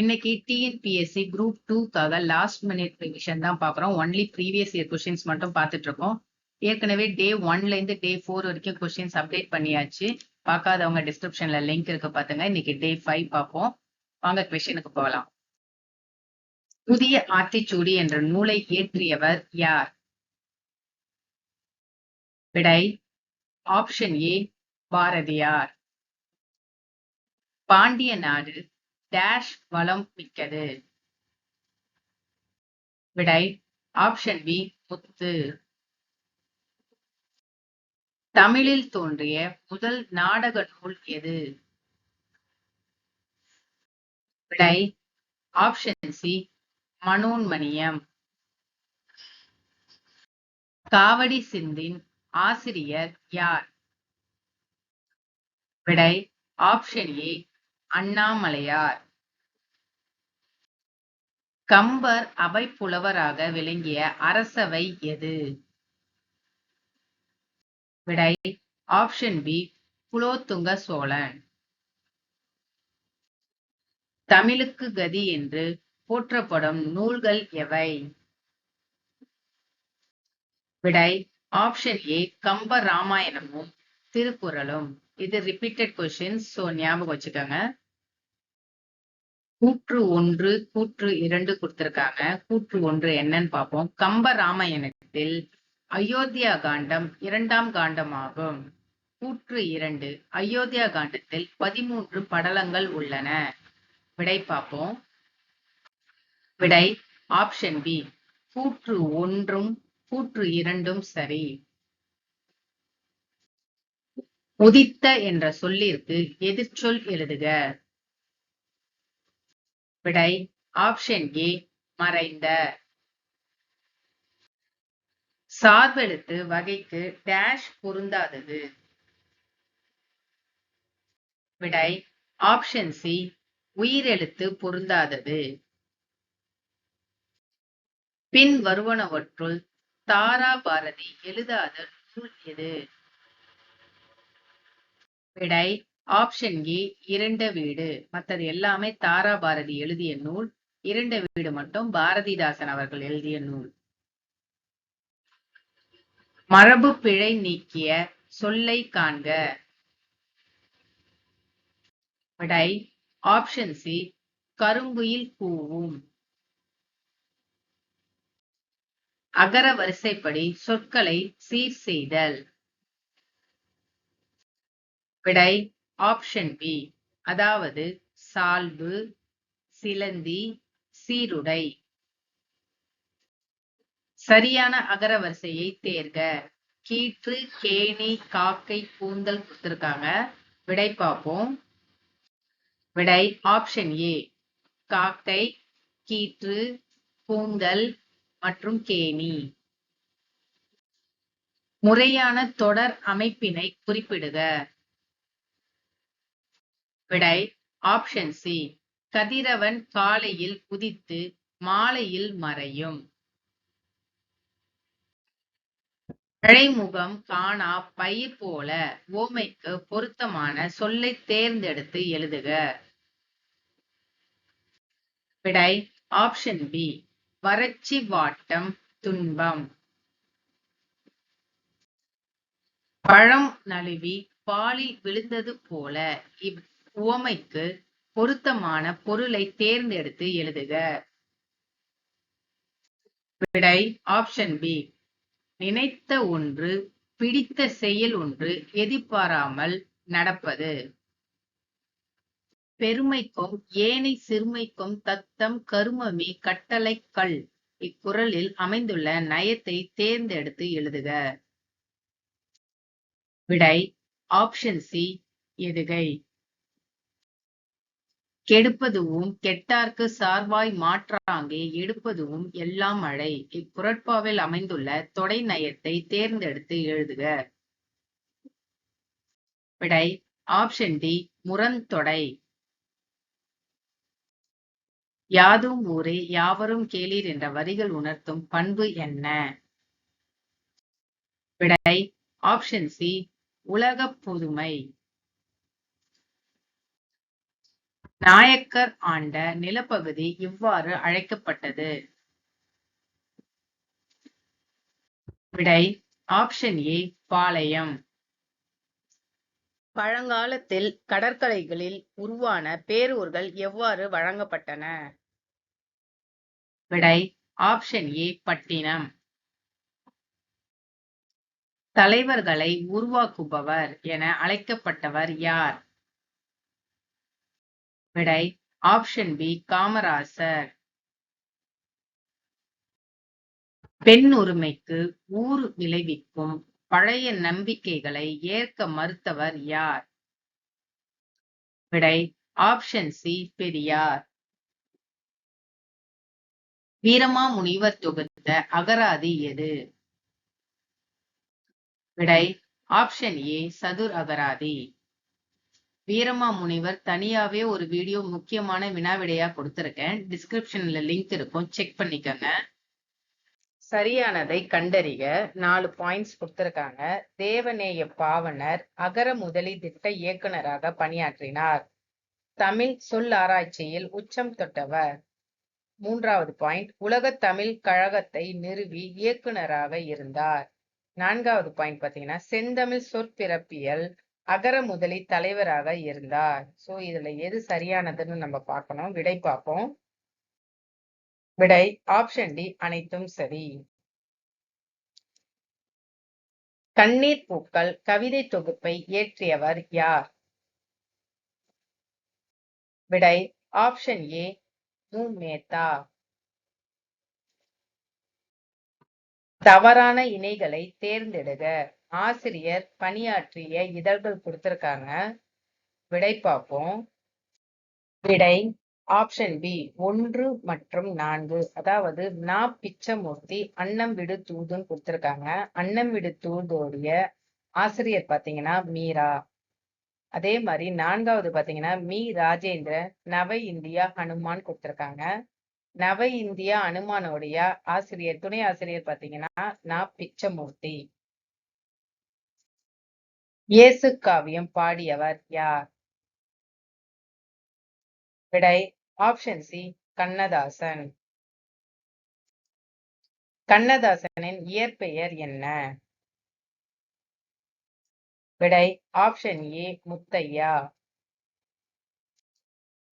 இன்னைக்கு TNPSC group டூக்காக last minute revision தான் பாக்குறோம் ஒன்லி ப்ரீவியஸ் இயர் கொஸ்டின்ஸ் மட்டும் பார்த்துட்டு இருக்கோம். ஏற்கனவே டே ஒன்ல இருந்து டே ஃபோர் வரைக்கும் கொஸ்டின்ஸ் அப்டேட் பண்ணியாச்சு. பார்க்காதவங்க டிஸ்கிரிப்ஷன்ல லிங்க் இருக்கு பாத்துங்க. இன்னைக்கு டே ஃபைவ் பார்ப்போம். வாங்க கொஸ்டினுக்கு போகலாம். புதிய ஆத்திச்சூடி என்ற நூலை இயற்றியவர் யார்? விடை ஆப்ஷன் ஏ பாரதியார். பாண்டிய நாடு டேஷ் வளம் மிக்கது. விடை ஆப்ஷன் பி முத்து. தமிழில் தோன்றிய முதல் நாடக நூல் எது? விடை ஆப்ஷன் சி மனோன்மணியம். காவடி சிந்தின் ஆசிரியர் யார்? விடை ஆப்ஷன் ஏ அண்ணாமலையார். கம்பர் அவை புலவராக விளங்கிய அரசவை எது? விடை ஆப்ஷன் பி குலோத்துங்க சோழன். தமிழுக்கு கதி என்று போற்றப்படும் நூல்கள் எவை? விடை ஆப்ஷன் ஏ கம்ப ராமாயணமும் திருக்குறளும். இது ரிப்பீட்டட் கொஸ்டின்ஸ் சோ ஞாபகம் வச்சுக்கோங்க. கூற்று ஒன்று கூற்று இரண்டு கொடுத்திருக்காங்க. கூற்று ஒன்று என்னன்னு பார்ப்போம். கம்ப ராமாயணத்தில் அயோத்தியா காண்டம் இரண்டாம் காண்டமாகும். கூற்று இரண்டு அயோத்தியா காண்டத்தில் பதிமூன்று படலங்கள் உள்ளன. விடை பார்ப்போம். விடை ஆப்ஷன் பி கூற்று ஒன்றும் கூற்று இரண்டும் சரி. உதித்த என்ற சொல்லிற்கு எதிர்ச்சொல் எழுதுக. விடை ஆப்ஷன் ஏ மறைந்த. சார்பெழுத்து வகைக்கு டேஷ் பொருந்தாதது. விடை ஆப்ஷன் சி உயிரெழுத்து பொருந்தாதது. பின் வருவனவற்றுள் தாரா பாரதி எழுதாத நூல் எது? விடை ஆப்ஷன் ஏ இரண்ட வீடு. மற்றது எல்லாமே தாரா பாரதி எழுதிய நூல். இரண்ட வீடு மட்டும் பாரதிதாசன் அவர்கள் எழுதிய நூல். மரபு பிழை நீக்கிய சொல்லை காண்க. விடை ஆப்ஷன் சி கருங்குயில் பூவும். அகர வரிசைப்படி சொற்களை சீர் செய்தல். விடை ஆப்ஷன் பி அதாவது சால்பு சிலந்தி சீருடை. சரியான அகரவரிசையை தேர்க. கீற்று கேணி காக்கை கூந்தல் கொடுத்திருக்காங்க. விடை பார்ப்போம். விடை ஆப்ஷன் ஏ காக்கை கீற்று கூந்தல் மற்றும் கேணி. முறையான தொடர் அமைப்பினை குறிப்பிடுக. விடை ஆப்ஷன் சி கதிரவன் காலையில் உதித்து மாலையில் மறையும். மழைமுகம் காணா பயிர் போல ஓமைக்கு பொருத்தமான சொல்லை தேர்ந்தெடுத்து எழுதுக. விடை ஆப்ஷன் பி வறட்சி வாட்டம் துன்பம். பழம் நழுவி பாலில் விழுந்தது போல இவ் உவமைக்கு பொருத்தமான பொருளை தேர்ந்தெடுத்து எழுதுக. விடை ஆப்ஷன் பி நினைத்த ஒன்று பிடித்த செயல் ஒன்று எதிர்பாராமல் நடப்பது. பெருமைக்கும் ஏனை சிறுமைக்கும் தத்தம் கருமமி கட்டளை கல். இக்குறளில் அமைந்துள்ள நயத்தை தேர்ந்தெடுத்து எழுதுக. விடை ஆப்ஷன் சி எதுகை. கெடுப்பதுவும் கெட்டார்க்கு சார்வாய் மாற்றாங்கே எடுப்பதுவும் எல்லாம் மழை இக்குரட்பாவில் அமைந்துள்ள தொடை நயத்தை தேர்ந்தெடுத்து எழுதுக. விடை ஆப்ஷன் டி முரண்தொடை யாதும் ஊரே யாவரும் கேளீர் என்ற வரிகள் உணர்த்தும் பண்பு என்ன? விடை ஆப்ஷன் சி உலக புதுமை. நாயக்கர் ஆண்ட நிலப்பகுதி இவ்வாறு அழைக்கப்பட்டது. விடை ஆப்ஷன் ஏ பாளையம். பழங்காலத்தில் கடற்கரைகளில் உருவான பேரூர்கள் எவ்வாறு வழங்கப்பட்டன? விடை ஆப்ஷன் ஏ பட்டினம். தலைவர்களை உருவாக்குபவர் என அழைக்கப்பட்டவர் யார்? விடை. Option B Kamarajar. பெண் உரிமைக்கு ஊறு விளைவிக்கும் பழைய நம்பிக்கைகளை ஏற்க மறுத்தவர் யார்? விடை. Option C Periyar. வீரமா முனிவர் தொகுத்த அகராதி எது? விடை. ஆப்ஷன் ஏ சதுர் அகராதி. வீரமா முனிவர் தனியாவே ஒரு வீடியோ முக்கியமான வினாவிடையா கொடுத்திருக்கேன். டிஸ்கிரிப்ஷன்ல லிங்க் இருக்கும். செக் பண்ணிக்கோங்க. சரியானதை கண்டறிக. நாலு பாயிண்ட்ஸ் கொடுத்திருக்காங்க. தேவநேய பாவனர் அகர முதலி திட்ட இயக்குனராக பணியாற்றினார். தமிழ் சொல் ஆராய்ச்சியில் உச்சம் தொட்டவர். மூன்றாவது பாயிண்ட் உலக தமிழ் கழகத்தை நிறுவி இயக்குனராக இருந்தார். நான்காவது பாயிண்ட் பாத்தீங்கன்னா செந்தமிழ் சொற்பிறப்பியல் அகர முதலி தலைவராக இருந்தார். சோ இதுல எது சரியானதுன்னு நம்ம பார்க்கணும். விடை பார்ப்போம். விடை ஆப்ஷன் டி அனைத்தும் சரி. கண்ணீர் பூக்கள் கவிதை தொகுப்பை இயற்றியவர் யார்? விடை ஆப்ஷன் ஏ மு. மேத்தா. தவறான இணைகளை தேர்ந்தெடுக. ஆசிரியர் பணியாற்றிய இதழ்கள் கொடுத்திருக்காங்க. விடை பார்ப்போம். விடை ஆப்ஷன் பி ஒன்று மற்றும் நான்கு. அதாவது நா பிச்சமூர்த்தி அன்னம் விடு தூதுன்னு கொடுத்திருக்காங்க. அன்னம் விடு தூதோடைய ஆசிரியர் பாத்தீங்கன்னா மீரா. அதே மாதிரி நான்காவது பாத்தீங்கன்னா மீ ராஜேந்திரன் நவ இந்தியா ஹனுமான் கொடுத்துருக்காங்க. நவ இந்தியா அனுமானோடைய ஆசிரியர் துணை ஆசிரியர் பாத்தீங்கன்னா நா பிச்சமூர்த்தி. இயேசு காவியம் பாடியவர் யார்? விடை ஆப்ஷன் சி கண்ணதாசன். கண்ணதாசனின் இயற்பெயர் என்ன? விடை ஆப்ஷன் ஏ முத்தையா.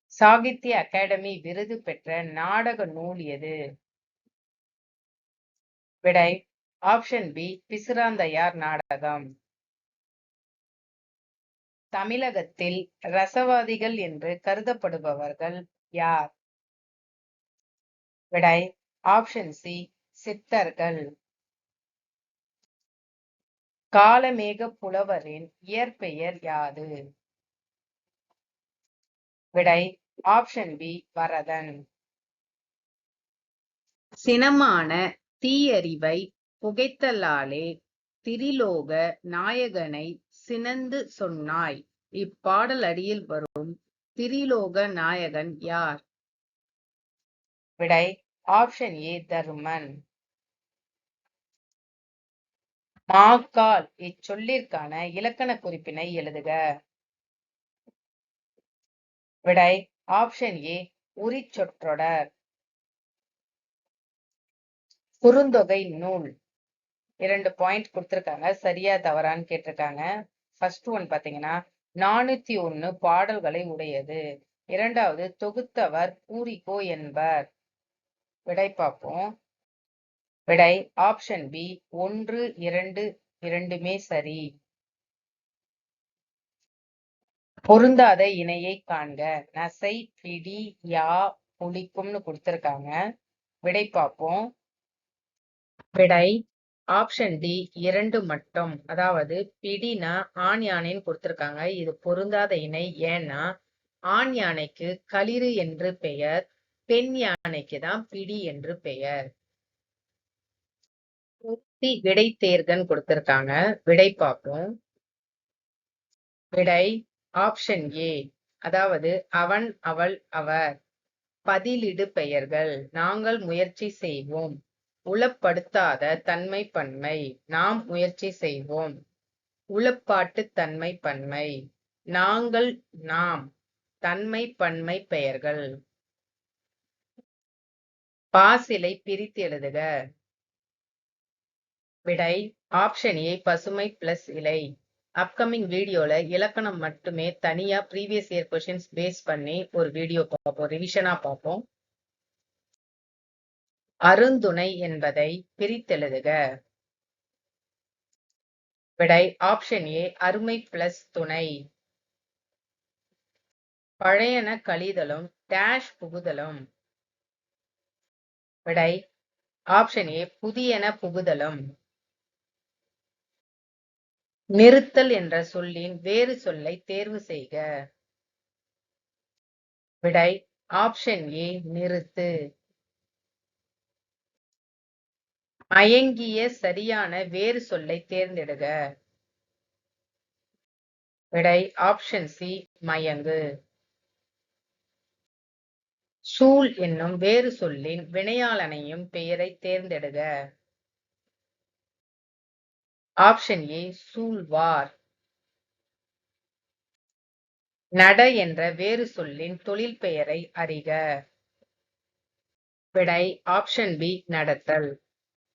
சாகித்ய அகாடமி விருது பெற்ற நாடக நூல் எது? விடை ஆப்ஷன் பி பிசுராந்தையார் நாடகம். தமிழகத்தில் ரசவாதிகள் என்று கருதப்படுபவர்கள் யார்? விடை ஆப்ஷன் சி சித்தர்கள். காலமேக புலவரின் இயற்பெயர் யாது? விடை ஆப்ஷன் பி வரதன். சினமான தீயறிவை புகைத்தலாலே திரிலோக நாயகனை சினந்து சொன்னாய். இப்பாடல் அடியில் வரும் திரிலோக நாயகன் யார்? விடை ஆப்ஷன் ஏ தருமன். மாக்கால் இச்சொல்லிற்கான இலக்கண குறிப்பினை எழுதுக. விடை ஆப்ஷன் ஏ உரிச்சொற்றொடர். குறுந்தொகை நூல். இரண்டு பாயிண்ட் கொடுத்திருக்காங்க. சரியா தவறான்னு கேட்டிருக்காங்க. ஃபர்ஸ்ட் ஒன் பாத்தீங்கன்னா நானூத்தி ஒண்ணு பாடல்களை உடையது. இரண்டாவது தொகுத்தவர் பூரிகோ என்பர். விடை பார்ப்போம். விடை ஆப்ஷன் பி ஒன்று இரண்டு இரண்டுமே சரி. பொருந்தாத இணையை காண்க. நசை பிடி யா புளிக்கும்னு கொடுத்திருக்காங்க. விடை பார்ப்போம். விடை ஆப்ஷன் டி இரண்டு மட்டும். அதாவது பிடினா ஆண் யானைன்னு கொடுத்திருக்காங்க. இது பொருந்தாத இணை. ஏன்னா ஆண் யானைக்கு களிறு என்று பெயர் பெண் யானைக்கு தான் பிடி என்று பெயர். விடை தேர்கன் கொடுத்திருக்காங்க. விடை பார்ப்போம். விடை ஆப்ஷன் ஏ அதாவது அவன் அவள் அவர். பதிலிடு பெயர்கள். நாங்கள் முயற்சி செய்வோம். உளப்படுத்தாத தன்மை பன்மை நாம் முயற்சி செய்வோம். உளப்பாட்டு தன்மை பன்மை நாங்கள் நாம் தன்மை பன்மை பெயர்கள். பாசிலை பிரித்து எழுதுக. விடை ஆப்ஷன் ஏ பசுமை பிளஸ் இலை. அப்கமிங் வீடியோல இலக்கணம் மட்டுமே தனியா ப்ரீவியஸ் இயர் கொஷின்ஸ் பேஸ் பண்ணி ஒரு வீடியோ பார்ப்போம் ரிவிஷனா பார்ப்போம். அருந்துணை என்பதை பிரித்தெழுதுக. விடை ஆப்ஷன் ஏ அருமை பிளஸ் துணை. பழையன கழிதலும் டேஷ் புகுதலும். விடை ஆப்ஷன் ஏ புதியன புகுதலும். நிறுத்தல் என்ற சொல்லின் வேறு சொல்லை தேர்வு செய்க. விடை ஆப்ஷன் ஏ நிறுத்து. மயங்கிய சரியான வேறு சொல்லை தேர்ந்தெடுக. விடை ஆப்ஷன் சி மயங்கு. சூழ் என்னும் வேறு சொல்லின் வினையாளனையும் பெயரை தேர்ந்தெடுக. Option A சூழ்வார். நட என்ற வேறு சொல்லின் தொழில் பெயரை அறிக. விடை ஆப்ஷன் பி நடத்தல்.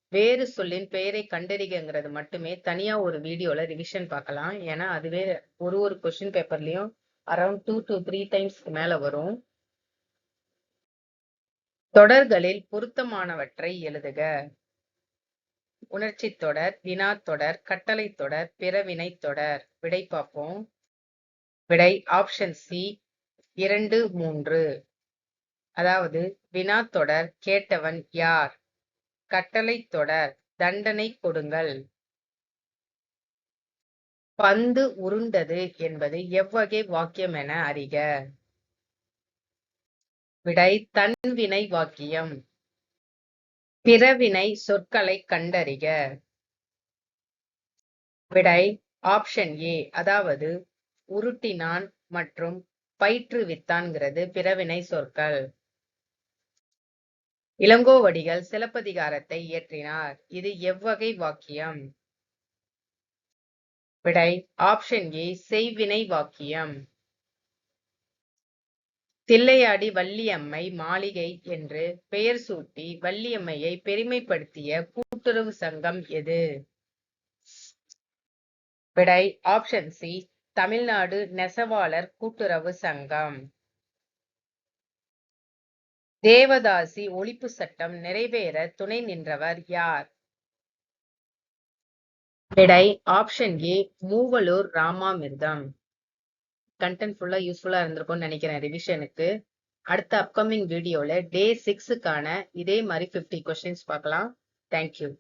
வேறு சொல்லின் பெயரை கண்டறிகங்கிறது மட்டுமே தனியா ஒரு வீடியோல ரிவிஷன் பார்க்கலாம். ஏன்னா அதுவே ஒரு ஒரு கொஸ்டின் பேப்பர்லயும் அரௌண்ட் டூ டு த்ரீ டைம்ஸ்க்கு மேல வரும். தொடர்களில் பொருத்தமானவற்றை எழுதுக. உணர்ச்சி தொடர் வினாத்தொடர் கட்டளை தொடர் பிறவினை தொடர். விடை பார்ப்போம். விடை ஆப்ஷன் சி இரண்டு மூன்று. அதாவது வினா தொடர் கேட்டவன் யார்? கட்டளை தொடர் தண்டனை கொடுங்கள். பந்து உருண்டது என்பது எவ்வகை வாக்கியம் என அறிக. விடை தன்வினை வாக்கியம். பிறவினை சொற்களை கண்டறிக. விடை ஆப்ஷன் ஏ அதாவது உருட்டினான் மற்றும் பயிற்றுவித்தான்கிறது பிறவினை சொற்கள். இளங்கோவடிகள் சிலப்பதிகாரத்தை இயற்றினார். இது எவ்வகை வாக்கியம்? விடை ஆப்ஷன் ஏ செய்வினை வாக்கியம். தில்லையாடி வள்ளியம்மை மாளிகை என்று பெயர் சூட்டி வள்ளியம்மையை பெருமைப்படுத்திய கூட்டுறவு சங்கம் எது? விடை ஆப்ஷன் சி தமிழ்நாடு நெசவாளர் கூட்டுறவு சங்கம். தேவதாசி ஒழிப்பு சட்டம் நிறைவேற துணை நின்றவர் யார்? விடை option A Moovalur Ramamirtham. Content ஃபுல்லா யூஸ்ஃபுல்லா இருந்திருக்கும்னு நினைக்கிறேன் ரிவிஷனுக்கு அடுத்த அப்கமிங் வீடியோல டே சிக்ஸுக்கான இதே மாதிரி ஃபிஃப்டி கொஸ்டின்ஸ் பார்க்கலாம். தேங்க்யூ